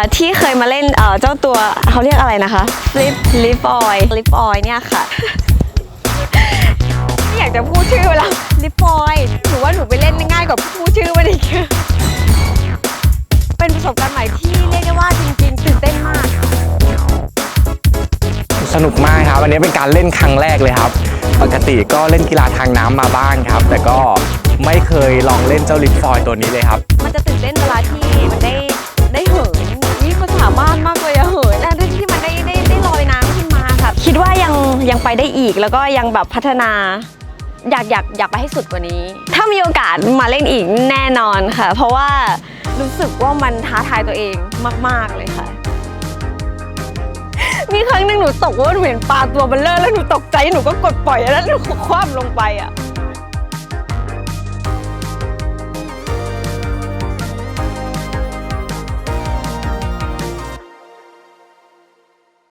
ค่ะที่เคยมาเล่นเอ่อเจ้าตัวเขาเรียกอะไรนะคะลิปลิปออยลิปออยเนี่ยค่ะไม่อยากจะพูดชื่อแล้วลิปออยหนูว่าหนูไปเล่นง่ายกว่าพูดชื่อมันอีกเป็นประสบการณ์ใหม่ที่เรียกได้ว่าจริงๆตื่นเต้นมาก สนุกมากครับอันนี้เป็นการเล่นครั้งแรกเลยครับ ปกติก็เล่นกีฬาทางน้ำมาบ้างครับ แต่ก็ไม่เคยลองเล่นเจ้าลิฟฟอยตัวนี้เลยครับ มันจะตื่นเต้นเวลาที่มันได้ได้ ไปได้อีก แล้วก็ยังแบบพัฒนาอยากอยากอยากไปให้สุดกว่านี้ ถ้ามีโอกาสมาเล่นอีกแน่นอนค่ะ เพราะว่ารู้สึกว่ามันท้าทายตัวเองมาก ๆ เลยค่ะ มีครั้งหนึ่งหนูตกว่าหนูเห็นปลาตัวเบลเลอร์แล้วหนูตกใจหนูก็กดปล่อยแล้วหนูคว่ำลงไปอะ